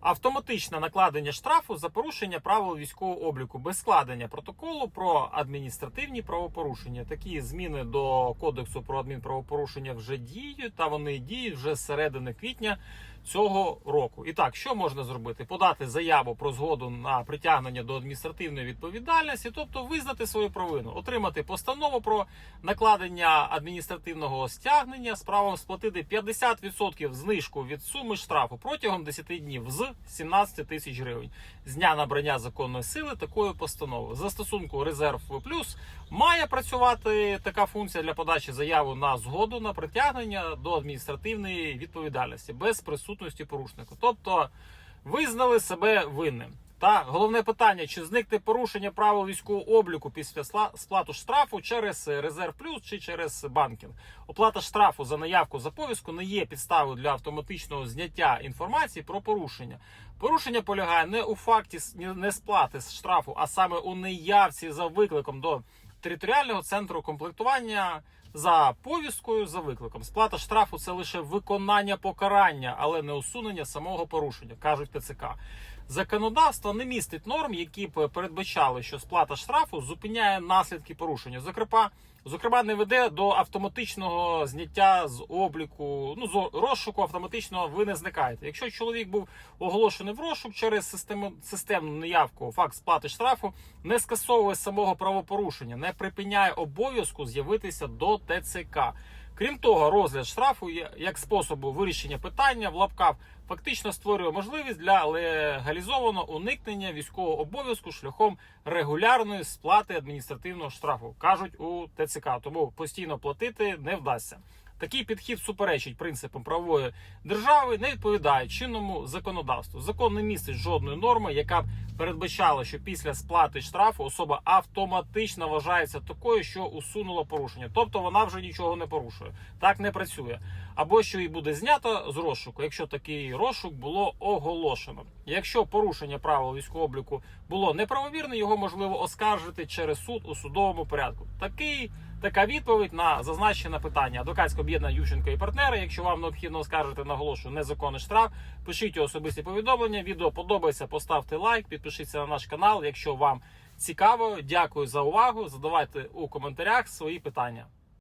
Автоматичне накладення штрафу за порушення правил військового обліку без складення протоколу про адміністративні правопорушення. Такі зміни до кодексу про адмінправопорушення вже діють, та вони діють вже з середини квітня цього року. І так, що можна зробити? Подати заяву про згоду на притягнення до адміністративної відповідальності, тобто визнати свою провину, отримати постанову про накладення адміністративного стягнення з правом сплатити 50% знижку від суми штрафу протягом 10 днів з 17 тисяч гривень з дня набрання законної сили такої постанови. За стосунку резерв плюс має працювати така функція для подачі заяви на згоду на притягнення до адміністративної відповідальності без присутності порушника. Тобто визнали себе винним. Та головне питання: чи зникне порушення правил військового обліку після сплату штрафу через резерв плюс чи через банкінг? Оплата штрафу за наявку за повістку не є підставою для автоматичного зняття інформації про порушення. Порушення полягає не у факті несплати штрафу, а саме у неявці за викликом до територіального центру комплектування. За повісткою за викликом сплата штрафу це лише виконання покарання, але не усунення самого порушення, кажуть ТЦК. Законодавство не містить норм, які б передбачали, що сплата штрафу зупиняє наслідки порушення. Зокрема, зокрема, не веде до автоматичного зняття з обліку, ну з розшуку автоматично ви не зникаєте. Якщо чоловік був оголошений в розшук через систему системну неявку, факт сплати штрафу не скасовує самого правопорушення, не припиняє обов'язку з'явитися до ТЦК. Крім того, розгляд штрафу як способу вирішення питання в лапках фактично створює можливість для легалізованого уникнення військового обов'язку шляхом регулярної сплати адміністративного штрафу, кажуть у ТЦК. Тому постійно платити не вдасться. Такий підхід суперечить принципам правової держави, не відповідає чинному законодавству. Закон не містить жодної норми, яка б передбачала, що після сплати штрафу особа автоматично вважається такою, що усунула порушення. Тобто вона вже нічого не порушує. Так не працює. Або що і буде знято з розшуку, якщо такий розшук було оголошено. Якщо порушення правил військового обліку було неправомірне, його можливо оскаржити через суд у судовому порядку. Такий Така відповідь на зазначене питання. Адвокатське об'єднання Ющенко і партнери. Якщо вам необхідно оскаржити, наголошую незаконний штраф, пишіть особисті повідомлення. Відео подобається, поставте лайк, підпишіться на наш канал. Якщо вам цікаво, дякую за увагу. Задавайте у коментарях свої питання.